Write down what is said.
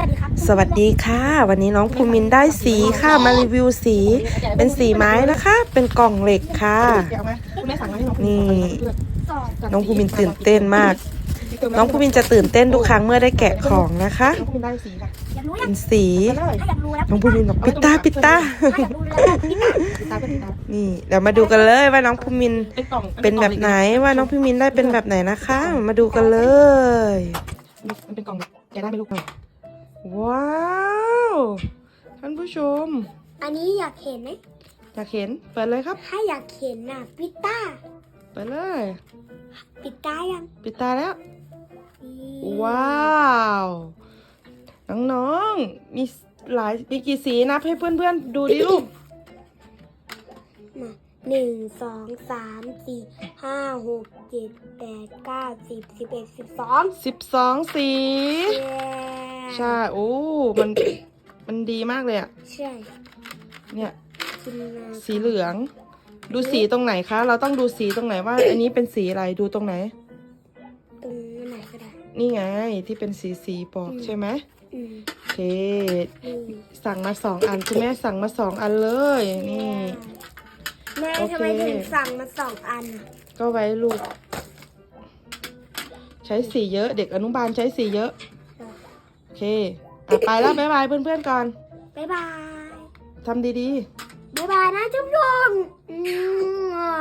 สวัสดีครับสวัสดีค่ะ วันนี้น้องภูมินได้สีค่ะมารีวิวสี เป็นสีไม้นะคะ เป็นกล่องเหล็กค่ะเดี๋ยวเอามาคุณแม่สั่งมาให้น้องนี่สองน้องภูมินตื่นเต้นมาก น้องภูมินจะตื่นเต้นทุกครั้งเมื่อได้แกะของนะคะน้องภูมินได้สีค่ะอยากรู้ยัเป็งนสีมาเลยถ้าอยากรู้แล้วน้องภูมินบอกปิดตาปิดตาถ้าอยากรู้แล้วพี่ตาตาเป็นตานี่เดี๋ยวมาดูกันเลยว่าน้องภูมินเป็นกล่องเป็นแบบไหนว่าน้องภูมินได้เป็นแบบไหนนะคะ มาดูกันเลยมันเป็นกล่องแกะได้ไหมลูก ว้าวท่านผู้ชม อันนี้อยากเห็นไหมอยากเห็นเปิดเลยครับ ถ้าอยากเห็นน่ะปิดตาเปิดเลย ปิดตายังปิดตาแล้วนี่ว้าว น้องๆมีหลายมีกี่สีนับให้เพื่อนๆดูดิลูกมาหนึ่งสองสามสี่ห้าหกเจ็ดแปดเก้าสิบสิบเอ็ดสิบสองสิบสองสี เย้ ใช่ โอ้ มัน มันดีมากเลยอะใช่เนี่ยจินตนาสีเหลือง ดูสีตรงไหนคะ เราต้องดูสีตรงไหนว่า อันนี้เป็นสีอะไร ดูตรงไหน ตรงไหนก็ได้ นี่ไงที่เป็นสีสีปอกอืมใช่ไหมอืมโอเคนี่สั่งมาสองอันคุณแม่สั่งมาสองอันเลย นี่ แม่โอเค ทำไมถึงสั่งมาสองอันอะก็ไว้ลูก ใช้สีเยอะ เด็กอนุบาลใช้สีเยอะ โอเคอะไปแล้วบ๊ายบายเพื่อนๆก่อนบ๊ายบายทำดีบ๊ายบายนะจุ๊บจุ๊บอืม ๆอ่า